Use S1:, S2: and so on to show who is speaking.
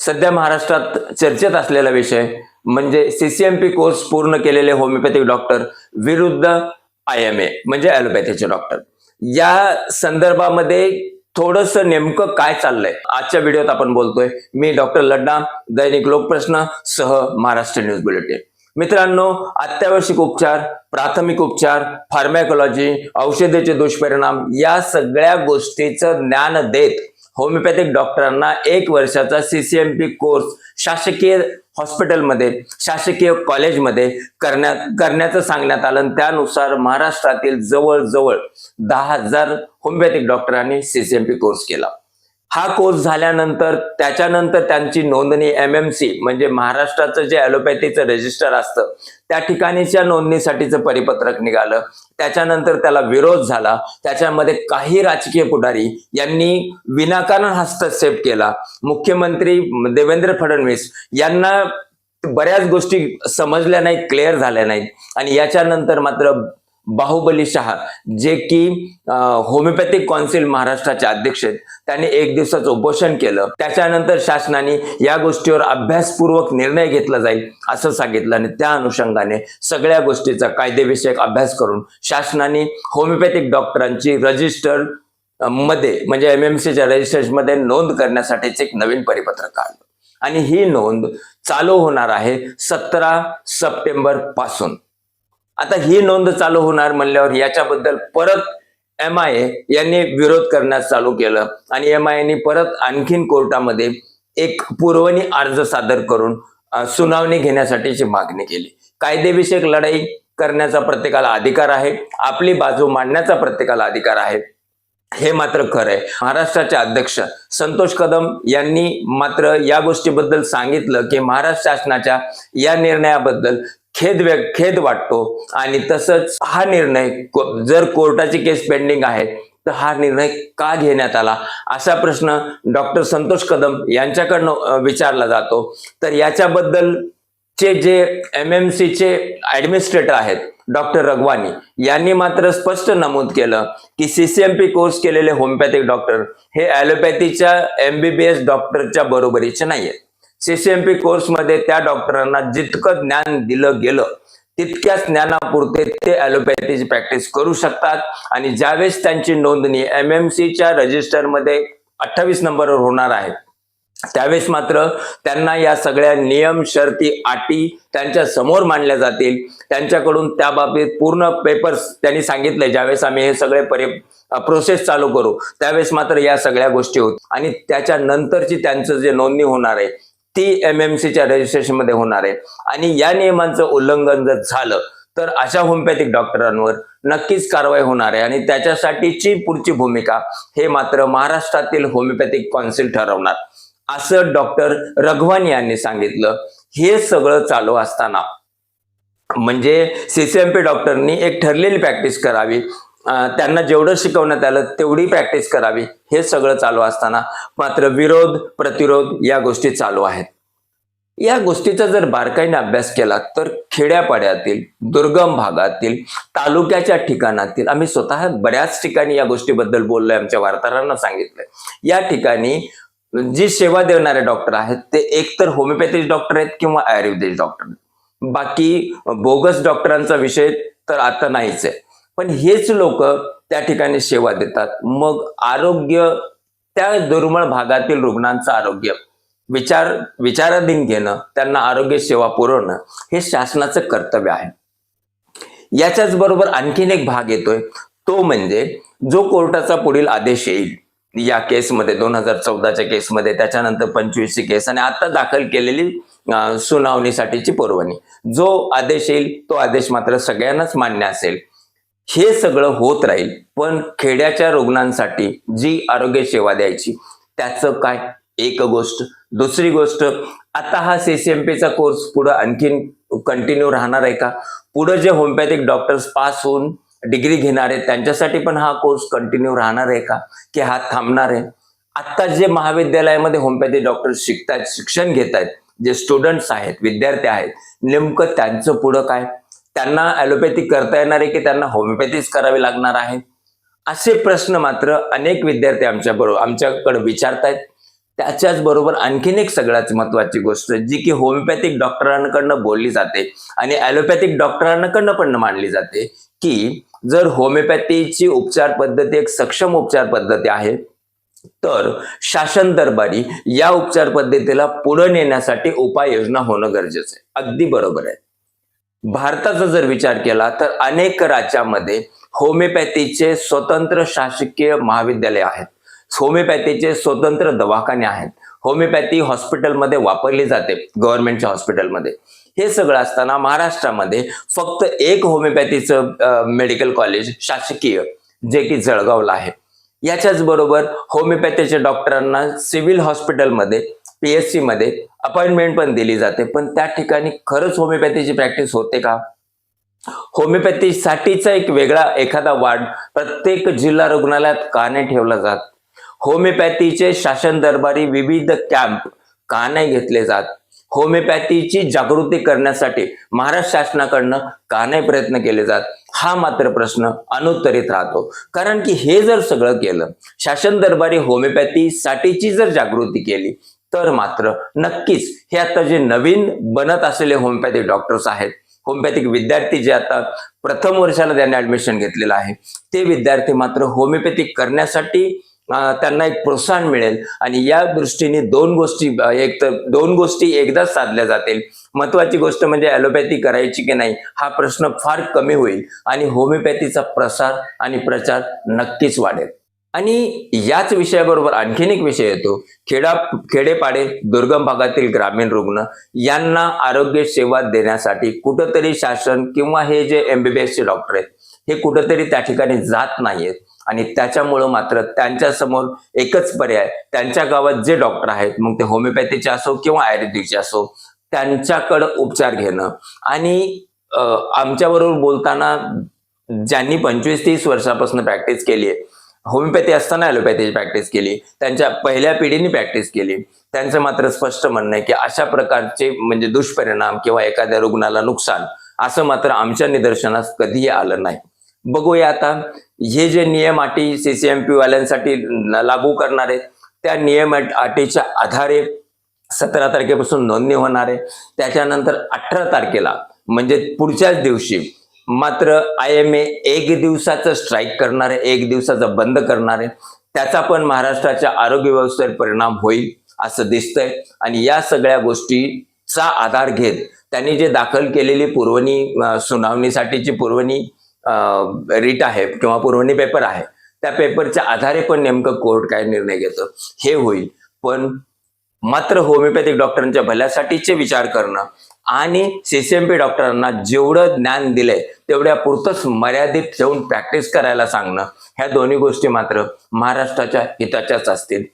S1: सध्या महाराष्ट्रात चर्चेत असलेला विषय म्हणजे सीसीएमपी कोर्स पूर्ण केलेले होमिओपॅथिक डॉक्टर विरुद्ध आय एम ए म्हणजे ॲलोपॅथीचे डॉक्टर या संदर्भामध्ये थोडस नेमकं काय चाललंय? आजच्या व्हिडिओत आपण बोलतोय. मी डॉक्टर लड्डा दैनिक लोकप्रश्न सह महाराष्ट्र न्यूज बुलेटिन मित्रांनो अत्यावश्यक उपचार प्राथमिक उपचार फार्मॅकोलॉजी औषधेचे दुष्परिणाम या सगळ्या गोष्टीचं ज्ञान देत होमिओपॅथिक डॉक्टरांना एक वर्षाचा सीसीएमपी कोर्स शासकीय हॉस्पिटलमध्ये शासकीय कॉलेजमध्ये करण्यात करण्याचं सांगण्यात आलं. आणि त्यानुसार महाराष्ट्रातील जवळजवळ दहा हजार होमिओपॅथिक डॉक्टरांनी सीसीएमपी कोर्स केला. हा कोर्स झाल्यानंतर त्याच्यानंतर त्यांची नोंदणी एम एम सी म्हणजे महाराष्ट्राचं जे ॲलोपॅथीचं रजिस्टर असतं त्या ठिकाणीच्या नोंदणीसाठीचं परिपत्रक निघालं. त्याच्यानंतर त्याला विरोध झाला. त्याच्यामध्ये काही राजकीय पुढारी यांनी विनाकारण हस्तक्षेप केला. मुख्यमंत्री देवेंद्र फडणवीस यांना बऱ्याच गोष्टी समजल्या नाहीत क्लिअर झाल्या नाहीत. आणि याच्यानंतर मात्र बाहुबली शहा जे की होमिओपॅथिक कौन्सिल महाराष्ट्राचे अध्यक्ष आहेत. त्यांनी एक दिवसाचं उपोषण केलं. त्याच्यानंतर शासनाने या गोष्टीवर अभ्यासपूर्वक निर्णय घेतला जाईल असं सांगितलं. आणि त्या अनुषंगाने सगळ्या गोष्टीचा कायदेविषयक अभ्यास करून शासनाने होमिओपॅथिक डॉक्टरांची रजिस्टरमध्ये म्हणजे एम एम सीच्या रजिस्टर्समध्ये नोंद करण्यासाठीच एक नवीन परिपत्रक काढलं. आणि ही नोंद चालू होणार आहे सतरा सप्टेंबरपासून. आता ही नोंद चालू होणार म्हणल्यावर याच्याबद्दल परत एम आय ए यांनी विरोध करण्यास चालू केलं. आणि एम आय एनी परत आणखीन कोर्टामध्ये एक पुरवणी अर्ज सादर करून सुनावणी घेण्यासाठीची मागणी केली. कायदेविषयक लढाई करण्याचा प्रत्येकाला अधिकार आहे. आपली बाजू मांडण्याचा प्रत्येकाला अधिकार आहे. हे मात्र खरं आहे महाराष्ट्राचे अध्यक्ष संतोष कदम यांनी मात्र या गोष्टीबद्दल सांगितलं की महाराष्ट्र शासनाच्या या निर्णयाबद्दल खेद खेद वाटतो. आणि तसंच हा निर्णय को- जर कोर्टाची केस पेंडिंग आहे तर हा निर्णय का घेण्यात आला? असा प्रश्न डॉक्टर संतोष कदम यांच्याकडनं विचारला जातो. तर याच्याबद्दल चे जे एम एम चे ऍडमिनिस्ट्रेटर आहेत डॉक्टर रघवानी यांनी मात्र स्पष्ट नमूद केलं की सीसीएमपी कोर्स केलेले होमिओपॅथिक डॉक्टर हे ॲलोपॅथीच्या एमबीबीएस डॉक्टरच्या बरोबरीचे नाहीये सीसीएमपी कोर्समध्ये त्या डॉक्टरांना जितकं ज्ञान दिलं गेलं तितक्याच ज्ञानापुरते ते ॲलोपॅथीची प्रॅक्टिस करू शकतात. आणि ज्यावेळेस त्यांची नोंदणी एम एम सीच्या रजिस्टरमध्ये अठ्ठावीस नंबरवर होणार आहे त्यावेळेस मात्र त्यांना या सगळ्या नियम शर्ती अटी त्यांच्यासमोर मांडल्या जातील. त्यांच्याकडून त्या बाबतीत पूर्ण पेपर्स त्यांनी सांगितले ज्यावेळेस आम्ही हे सगळे परि प्रोसेस चालू करू त्यावेळेस मात्र या सगळ्या गोष्टी होत आणि त्याच्या नंतरची त्यांचं जे नोंदणी होणार आहे ती एम एम सीच्या रजिस्ट्रेशनमध्ये होणार आहे. आणि या नियमांचं उल्लंघन जर झालं तर अशा होमिओपॅथिक डॉक्टरांवर नक्कीच कारवाई होणार आहे. आणि त्याच्यासाठीची पुढची भूमिका हे मात्र महाराष्ट्रातील होमिओपॅथिक कौन्सिल ठरवणार. असं डॉक्टर रघवान यांनी सांगितलं. हे सगळं चालू असताना म्हणजे सीसीएमपी डॉक्टरनी एक ठरलेली प्रॅक्टिस करावी. त्यांना जेवढं शिकवण्यात आलं तेवढी प्रॅक्टिस करावी. हे सगळं चालू असताना मात्र विरोध प्रतिरोध या गोष्टी चालू आहेत. या गोष्टीचा जर बारकाईने अभ्यास केला तर खेड्यापाड्यातील दुर्गम भागातील तालुक्याच्या ठिकाणातील आम्ही स्वतः बऱ्याच ठिकाणी या गोष्टीबद्दल बोललोय आमच्या वार्ताहरांना सांगितलंय. या ठिकाणी जी सेवा देणारे डॉक्टर आहेत ते एकतर होमिओपॅथिक डॉक्टर आहेत किंवा आयुर्वेदिक डॉक्टर बाकी बोगस डॉक्टरांचा विषय तर आता नाहीच आहे. पण हेच लोक त्या ठिकाणी सेवा देतात. मग आरोग्य त्या दुर्मिळ भागातील रुग्णांचं आरोग्य विचार विचाराधीन घेणं त्यांना आरोग्य सेवा पुरवणं हे शासनाचं कर्तव्य आहे. याच्याच बरोबर आणखीन एक भाग येतोय. तो म्हणजे जो कोर्टाचा पुढील आदेश येईल या केसमध्ये दोन हजार चौदाच्या केसमध्ये त्याच्यानंतर पंचवीसची केस आणि आता दाखल केलेली सुनावणीसाठीची पुरवणी. जो आदेश येईल तो आदेश मात्र सगळ्यांनाच मान्य असेल. हे सगळं होत राहील. पण खेड्याच्या रुग्णांसाठी जी आरोग्य सेवा द्यायची त्याचं काय? एक गोष्ट. दुसरी गोष्ट आता हा सीसीएमपीचा कोर्स पुढं आणखीन कंटिन्यू राहणार आहे का? पुढे जे होमिओपॅथिक डॉक्टर्स पास होऊन डिग्री घेणार आहेत त्यांच्यासाठी पण हा कोर्स कंटिन्यू राहणार आहे का? की हा थांबणार आहे? आता जे महाविद्यालयामध्ये होमिओपॅथी डॉक्टर्स शिकतायत शिक्षण घेत आहेत जे स्टुडंट्स आहेत विद्यार्थी आहेत नेमकं त्यांचं पुढं काय? त्यांना ॲलोपॅथी करता येणार आहे की त्यांना होमिओपॅथीच करावी लागणार आहे असे प्रश्न मात्र अनेक विद्यार्थी आमच्या बरोबर आमच्याकडे विचारतायत. त्याच्याच बरोबर आणखीन एक सगळ्यात महत्वाची गोष्ट जी की होमिओपॅथिक डॉक्टरांकडनं बोलली जाते आणि ॲलोपॅथिक डॉक्टरांकडनं पण मांडली जाते की जर होमिओपॅथीची उपचार पद्धती एक सक्षम उपचार पद्धती आहे तर शासन दरबारी या उपचार पद्धतीला पुढे नेण्यासाठी उपाययोजना होणं गरजेचं आहे. अगदी बरोबर आहे. भारताचा जर विचार केला तर अनेक राज्यामध्ये होमिओपॅथीचे स्वतंत्र शासकीय महाविद्यालय आहेत. होमिओपॅथीचे स्वतंत्र दवाखाने आहेत. होमिओपॅथी हॉस्पिटलमध्ये वापरली जाते गव्हर्नमेंटच्या हॉस्पिटलमध्ये. हे सगळं असताना महाराष्ट्रामध्ये फक्त एक होमिओपॅथीचं मेडिकल कॉलेज शासकीय जे की जळगावला आहे. याच्याच बरोबर होमिओपॅथीच्या डॉक्टरांना सिव्हिल हॉस्पिटलमध्ये पी एसमध्ये अपॉइंटमेंट पण दिली जाते. पण त्या ठिकाणी खरंच होमिओपॅथीची प्रॅक्टिस होते का? होमिओपॅथीसाठीचा एक वेगळा एखादा वार्ड प्रत्येक जिल्हा रुग्णालयात का नाही ठेवला जात. होमिओपॅथीचे शासन दरबारी विविध कॅम्प का नाही घेतले जात. होमिओपॅथीची जागृती करण्यासाठी महाराष्ट्र शासनाकडनं का नाही प्रयत्न केले जात? हा मात्र प्रश्न अनुत्तरित राहतो. कारण की हे जर सगळं केलं शासन दरबारी होमिओपॅथीसाठीची जर जागृती केली तर मात्र नक्कीच हे आता जे नवीन बनत असलेले होमिओपॅथिक डॉक्टर्स आहेत होमिओपॅथिक विद्यार्थी जे आता प्रथम वर्षाला त्यांनी ऍडमिशन घेतलेलं आहे ते विद्यार्थी मात्र होमिओपॅथिक करण्यासाठी त्यांना एक प्रोत्साहन मिळेल. आणि या दृष्टीने दोन गोष्टी एक तर दोन गोष्टी एकदाच साधल्या जातील. महत्वाची गोष्ट म्हणजे ॲलोपॅथी करायची की नाही हा प्रश्न फार कमी होईल. आणि होमिओपॅथीचा प्रसार आणि प्रचार नक्कीच वाढेल. आणि याच विषयाबरोबर आणखीन एक विषय येतो. खेडा खेडेपाडे दुर्गम भागातील ग्रामीण रुग्ण यांना आरोग्य सेवा देण्यासाठी कुठंतरी शासन किंवा हे जे एमबीबीएस डॉक्टर आहेत हे कुठंतरी त्या ठिकाणी जात नाहीयेत. आणि त्याच्यामुळं मात्र त्यांच्यासमोर एकच पर्याय त्यांच्या गावात जे डॉक्टर आहेत मग ते होमिओपॅथीचे असो किंवा आयुर्वेदिकचे असो त्यांच्याकडं उपचार घेणं. आणि आमच्याबरोबर बोलताना ज्यांनी पंचवीस तीस वर्षापासून प्रॅक्टिस केली आहे होमिओपॅथी असताना ॲलोपॅथीची प्रॅक्टिस केली त्यांच्या पहिल्या पिढीने प्रॅक्टिस केली त्यांचं मात्र स्पष्ट म्हणणं आहे की अशा प्रकारचे म्हणजे दुष्परिणाम किंवा एखाद्या रुग्णाला नुकसान असं मात्र आमच्या निदर्शनास कधीही आलं नाही. बघूया आता. हे जे नियम अटी सीसीएमपी वाल्यांसाठी लागू करणार आहेत त्या नियम अटीच्या आधारे सतरा तारखेपासून नोंदणी होणार आहे. त्याच्यानंतर अठरा तारखेला म्हणजे पुढच्याच दिवशी मात्र आय एम ए एक दिवसाचं स्ट्राईक करणार आहे एक दिवसाचं बंद करणार आहे. त्याचा पण महाराष्ट्राच्या आरोग्य व्यवस्थेवर परिणाम होईल असं दिसतंय. आणि या सगळ्या गोष्टीचा आधार घेत त्यांनी जे दाखल केलेली पुरवणी सुनावणीसाठीची पुरवणी रीट आहे किंवा पुरवणी पेपर आहे त्या पेपरच्या आधारे पण नेमकं कोर्ट काय निर्णय घेतो हे होईल. पण मात्र होमिओपॅथिक डॉक्टरांच्या भल्यासाठीचे विचार करणं आणि सीसीएमपी डॉक्टरांना जेवढं ज्ञान दिलंय तेवढ्या पुरतंच मर्यादित ठेवून प्रॅक्टिस करायला सांगणं ह्या दोन्ही गोष्टी मात्र महाराष्ट्राच्या हिताच्याच असतील.